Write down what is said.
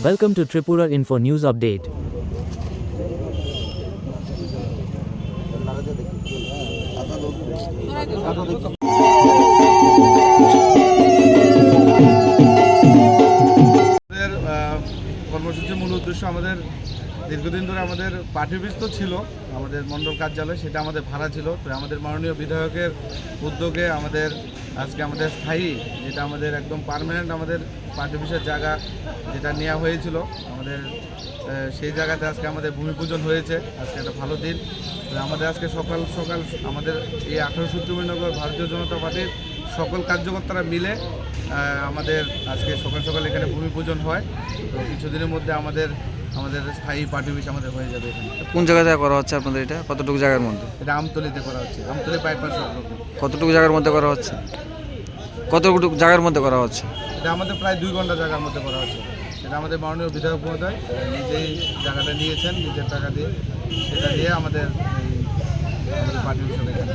Welcome to Tripura Info News Update. কর্মসূচির মূল উদ্দেশ্য আমাদের দীর্ঘদিন ধরে আমাদের অফিস তো ছিল, আমাদের মণ্ডল কার্যালয়, সেটা আমাদের ভাড়া ছিল তো আমাদের মাননীয় বিধায়কের উদ্যোগে আমাদের আজকে আমাদের স্থায়ী, যেটা আমাদের একদম পার্মানেন্ট আমাদের পার্টি অফিসের জায়গা যেটা নেওয়া হয়েছিল, আমাদের সেই জায়গাতে আজকে আমাদের ভূমি পূজন হয়েছে। আজকে একটা ভালো দিন। আমাদের আজকে সকাল সকাল আমাদের এই আঠারোশো নগর ভারতীয় জনতা পার্টির সকল কার্যকর্তারা মিলে আমাদের আজকে সকাল সকাল এখানে ভূমি পূজন হয়। তো কিছুদিনের মধ্যে আমাদের আমাদের স্থায়ী পার্টি অফিস আমাদের হয়ে যাবে এখানে। কোন জায়গাতে করা হচ্ছে আপনাদের এটা? কতটুকু জায়গার মধ্যে? এটা আমতলিতে করা হচ্ছে। আমতলি বাইপাস কতটুকু জায়গার মধ্যে করা হচ্ছে? কতটুকু জায়গার মধ্যে করা হচ্ছে? এটা আমাদের প্রায় দুই ঘণ্টা জায়গার মধ্যে করা হচ্ছে। সেটা আমাদের মাননীয় বিধায়ক মহোদয় নিজেই জায়গাটা নিয়েছেন নিজের টাকা দিয়ে সেটা দিয়ে আমাদের এই পার্টি অফিস এখানে।